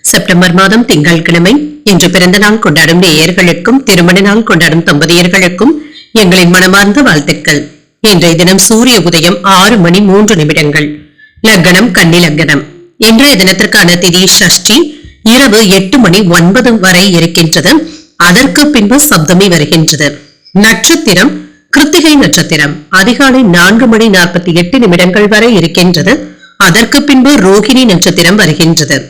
September மாதம் திங்கட்கிழமை இன்று பிறந்த நாள் கொண்டாடும் நேயர்களுக்கும் திருமண நாள் கொண்டாடும் தம்பதியர்களுக்கும் எங்களின் மனமார்ந்த வாழ்த்துக்கள். இன்றைய தினம் சூரிய உதயம் ஆறு மணி மூன்று நிமிடங்கள். லக்னம் கன்னி லக்னம். இன்றைய தினத்திற்கான திதி ஷஷ்டி இரவு எட்டு மணி ஒன்பது வரை இருக்கின்றது. அதற்கு பின்பு சப்தமி வருகின்றது. நட்சத்திரம் கிருத்திகை நட்சத்திரம். அதிகாலை நான்கு மணி நாற்பத்தி எட்டு நிமிடங்கள் வரை இருக்கின்றது. அதற்கு பின்பு ரோகிணி நட்சத்திரம் வருகின்றது.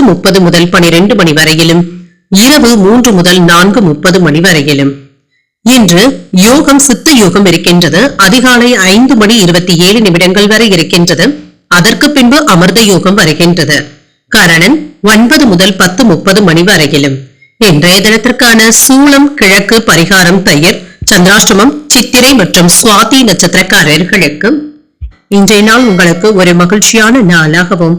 பத்து முப்பது முதல் பனிரெண்டு மணி வரையிலும் இரவு மூன்று முதல் நான்கு முப்பது மணி வரையிலும். இன்று யோகம் சித்த யோகம் இருக்கின்றது. அதிகாலை ஐந்து மணி இருபத்தி ஏழு நிமிடங்கள் வரை இருக்கின்றது. அதற்கு பின்பு அமிர்த யோகம் வருகின்றது. கரணன் ஒன்பது முதல் பத்து முப்பது மணி வரையிலும். இன்றைய தினத்திற்கான சூளம் கிழக்கு பரிகாரம் தயிர் சந்திராஷ்டமம் சித்திரை மற்றும் சுவாதி நட்சத்திரக்காரர்களுக்கு இன்றைய நாள் உங்களுக்கு ஒரு மகிழ்ச்சியான நாளாகவும்